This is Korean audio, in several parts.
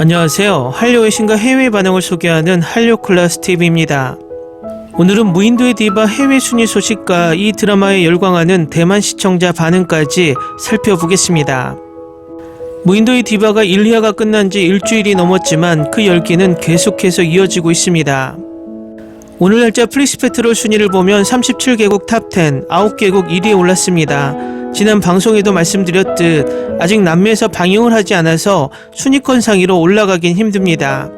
안녕하세요. 한류 의 신과 해외 반응을 소개하는 한류 클래스 TV입니다. 오늘은 무인도의 디바 해외 순위 소식과 이 드라마에 열광하는 대만 시청자 반응까지 살펴보겠습니다. 무인도의 디바가 1, 2화가 끝난 지 일주일이 넘었지만 그 열기는 계속해서 이어지고 있습니다. 오늘 날짜 플리스페트롤 순위를 보면 37개국 탑10, 9개국 1위에 올랐습니다. 지난 방송에도 말씀드렸듯 아직 남미에서 방영을 하지 않아서 순위권 상위로 올라가긴 힘듭니다.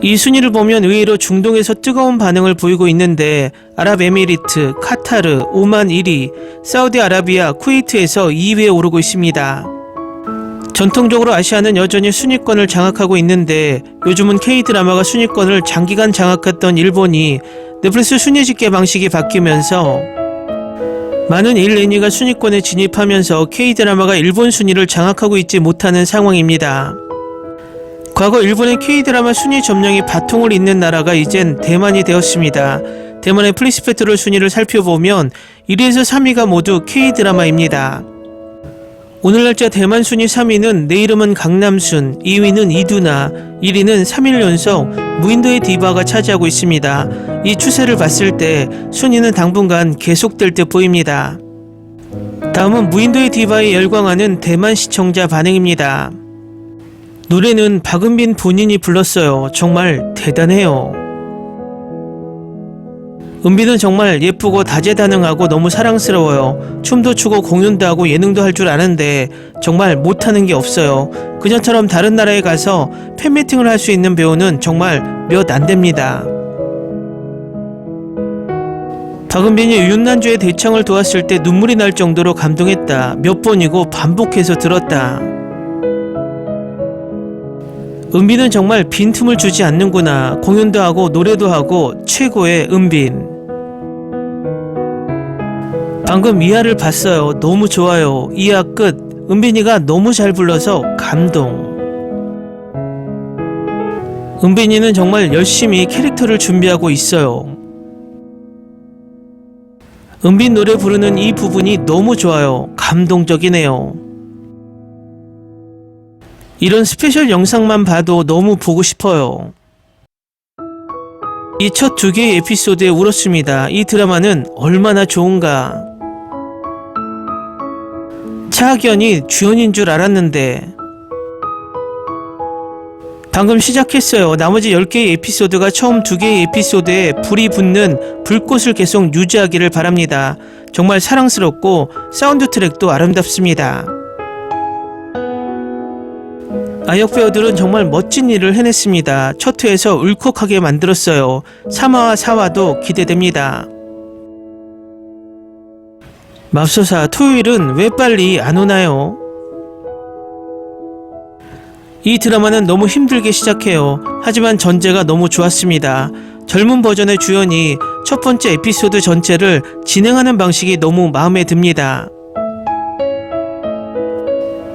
이 순위를 보면 의외로 중동에서 뜨거운 반응을 보이고 있는데 아랍에미리트, 카타르, 오만 1위, 사우디아라비아, 쿠웨이트에서 2위에 오르고 있습니다. 전통적으로 아시아는 여전히 순위권을 장악하고 있는데 요즘은 K-드라마가 순위권을 장기간 장악했던 일본이 넷플릭스 순위 집계 방식이 바뀌면서 많은 일레니가 순위권에 진입하면서 K-드라마가 일본 순위를 장악하고 있지 못하는 상황입니다. 과거 일본의 K-드라마 순위 점령이 바통을 잇는 나라가 이젠 대만이 되었습니다. 대만의 플리스페트롤 순위를 살펴보면 1위에서 3위가 모두 K-드라마입니다. 오늘 날짜 대만 순위 3위는 내 이름은 강남순, 2위는 이두나, 1위는 3일 연속 무인도의 디바가 차지하고 있습니다. 이 추세를 봤을 때 순위는 당분간 계속될 듯 보입니다. 다음은 무인도의 디바에 열광하는 대만 시청자 반응입니다. 노래는 박은빈 본인이 불렀어요. 정말 대단해요. 은비는 정말 예쁘고 다재다능하고 너무 사랑스러워요. 춤도 추고 공연도 하고 예능도 할 줄 아는데 정말 못하는 게 없어요. 그녀처럼 다른 나라에 가서 팬미팅을 할 수 있는 배우는 정말 몇 안 됩니다. 박은빈이 윤난주의 대청을 도왔을 때 눈물이 날 정도로 감동했다. 몇 번이고 반복해서 들었다. 은빈은 정말 빈틈을 주지 않는구나. 공연도 하고 노래도 하고 최고의 은빈. 방금 이하를 봤어요. 너무 좋아요. 이하 끝. 은빈이가 너무 잘 불러서 감동. 은빈이는 정말 열심히 캐릭터를 준비하고 있어요. 은빈 노래 부르는 이 부분이 너무 좋아요. 감동적이네요. 이런 스페셜 영상만 봐도 너무 보고 싶어요. 이 첫 두 개의 에피소드에 울었습니다. 이 드라마는 얼마나 좋은가. 차학연이 주연인 줄 알았는데 방금 시작했어요. 나머지 10개의 에피소드가 처음 2개의 에피소드에 불이 붙는 불꽃을 계속 유지하기를 바랍니다. 정말 사랑스럽고 사운드 트랙도 아름답습니다. 아역 배우들은 정말 멋진 일을 해냈습니다. 첫 회에서 울컥하게 만들었어요. 3화와 4화도 기대됩니다. 맙소사 토요일은 왜 빨리 안 오나요? 이 드라마는 너무 힘들게 시작해요. 하지만 전제가 너무 좋았습니다. 젊은 버전의 주연이 첫 번째 에피소드 전체를 진행하는 방식이 너무 마음에 듭니다.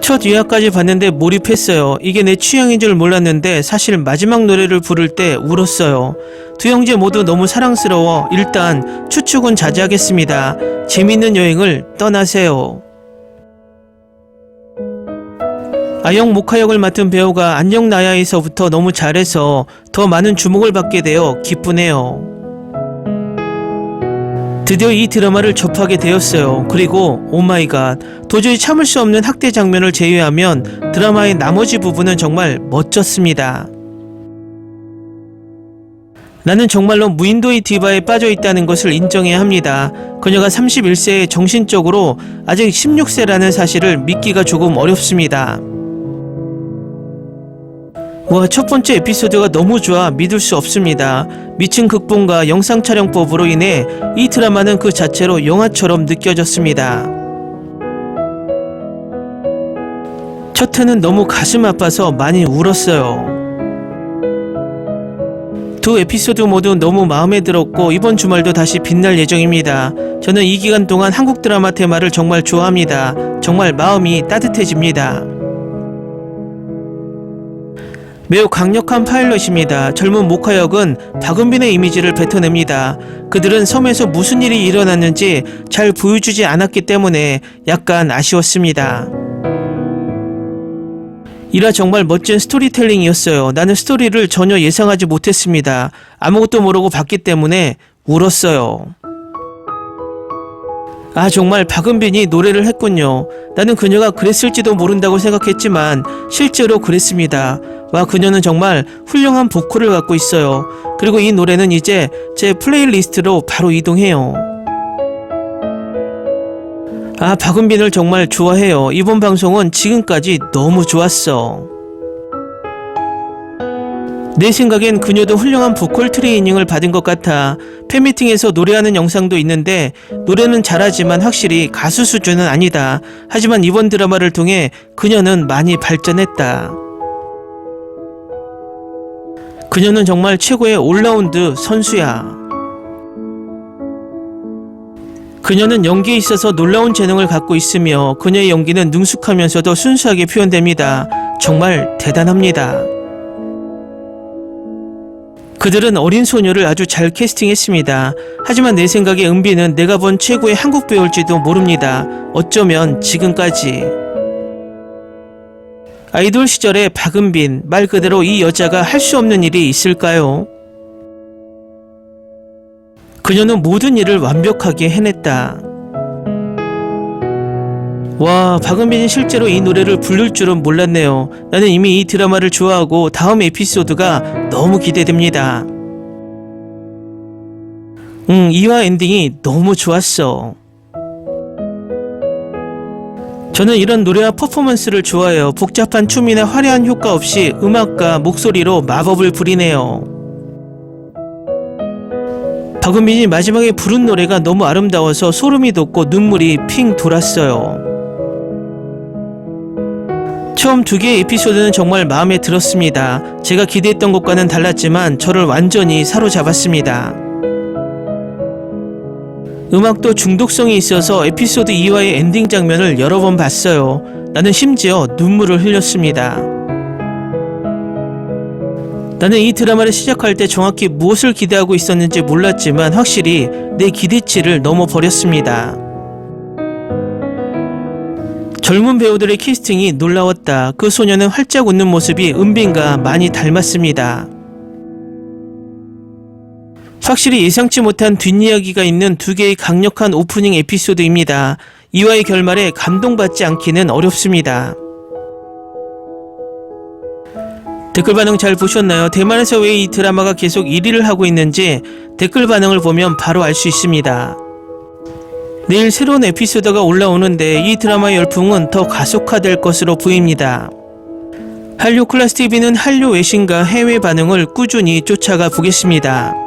첫 유화까지 봤는데 몰입했어요. 이게 내 취향인 줄 몰랐는데 사실 마지막 노래를 부를 때 울었어요. 두 형제 모두 너무 사랑스러워 일단 추측은 자제하겠습니다. 재밌는 여행을 떠나세요. 아영 모카 역을 맡은 배우가 안녕 나야에서부터 너무 잘해서 더 많은 주목을 받게 되어 기쁘네요. 드디어 이 드라마를 접하게 되었어요. 그리고 오마이갓 도저히 참을 수 없는 학대 장면을 제외하면 드라마의 나머지 부분은 정말 멋졌습니다. 나는 정말로 무인도의 디바에 빠져 있다는 것을 인정해야 합니다. 그녀가 31세에 정신적으로 아직 16세라는 사실을 믿기가 조금 어렵습니다. 와, 첫 번째 에피소드가 너무 좋아 믿을 수 없습니다. 미친 극본과 영상 촬영법으로 인해 이 드라마는 그 자체로 영화처럼 느껴졌습니다. 첫 회는 너무 가슴 아파서 많이 울었어요. 두 에피소드 모두 너무 마음에 들었고 이번 주말도 다시 빛날 예정입니다. 저는 이 기간 동안 한국 드라마 테마를 정말 좋아합니다. 정말 마음이 따뜻해집니다. 매우 강력한 파일럿입니다. 젊은 모카 역은 박은빈의 이미지를 뱉어냅니다. 그들은 섬에서 무슨 일이 일어났는지 잘 보여주지 않았기 때문에 약간 아쉬웠습니다. 이라 정말 멋진 스토리텔링이었어요. 나는 스토리를 전혀 예상하지 못했습니다. 아무것도 모르고 봤기 때문에 울었어요. 아, 정말 박은빈이 노래를 했군요. 나는 그녀가 그랬을지도 모른다고 생각했지만 실제로 그랬습니다. 와, 그녀는 정말 훌륭한 보컬을 갖고 있어요. 그리고 이 노래는 이제 제 플레이리스트로 바로 이동해요. 아, 박은빈을 정말 좋아해요. 이번 방송은 지금까지 너무 좋았어. 내 생각엔 그녀도 훌륭한 보컬 트레이닝을 받은 것 같아 팬미팅에서 노래하는 영상도 있는데 노래는 잘하지만 확실히 가수 수준은 아니다. 하지만 이번 드라마를 통해 그녀는 많이 발전했다. 그녀는 정말 최고의 올라운드 선수야. 그녀는 연기에 있어서 놀라운 재능을 갖고 있으며 그녀의 연기는 능숙하면서도 순수하게 표현됩니다. 정말 대단합니다. 그들은 어린 소녀를 아주 잘 캐스팅했습니다. 하지만 내 생각에 은비는 내가 본 최고의 한국 배우일지도 모릅니다. 어쩌면 지금까지. 아이돌 시절의 박은빈, 말 그대로 이 여자가 할 수 없는 일이 있을까요? 그녀는 모든 일을 완벽하게 해냈다. 와, 박은빈이 실제로 이 노래를 부를 줄은 몰랐네요. 나는 이미 이 드라마를 좋아하고 다음 에피소드가 너무 기대됩니다. 응, 이화 엔딩이 너무 좋았어. 저는 이런 노래와 퍼포먼스를 좋아해요. 복잡한 춤이나 화려한 효과 없이 음악과 목소리로 마법을 부리네요. 박은빈이 마지막에 부른 노래가 너무 아름다워서 소름이 돋고 눈물이 핑 돌았어요. 처음 두 개의 에피소드는 정말 마음에 들었습니다. 제가 기대했던 것과는 달랐지만 저를 완전히 사로잡았습니다. 음악도 중독성이 있어서 에피소드 2화의 엔딩 장면을 여러 번 봤어요. 나는 심지어 눈물을 흘렸습니다. 나는 이 드라마를 시작할 때 정확히 무엇을 기대하고 있었는지 몰랐지만 확실히 내 기대치를 넘어버렸습니다. 젊은 배우들의 캐스팅이 놀라웠다. 그 소녀는 활짝 웃는 모습이 은빈과 많이 닮았습니다. 확실히 예상치 못한 뒷이야기가 있는 두 개의 강력한 오프닝 에피소드입니다. 이화의 결말에 감동받지 않기는 어렵습니다. 댓글 반응 잘 보셨나요? 대만에서 왜 이 드라마가 계속 1위를 하고 있는지 댓글 반응을 보면 바로 알 수 있습니다. 내일 새로운 에피소드가 올라오는데 이 드라마의 열풍은 더 가속화될 것으로 보입니다. 한류 클래스 TV는 한류 외신과 해외 반응을 꾸준히 쫓아가 보겠습니다.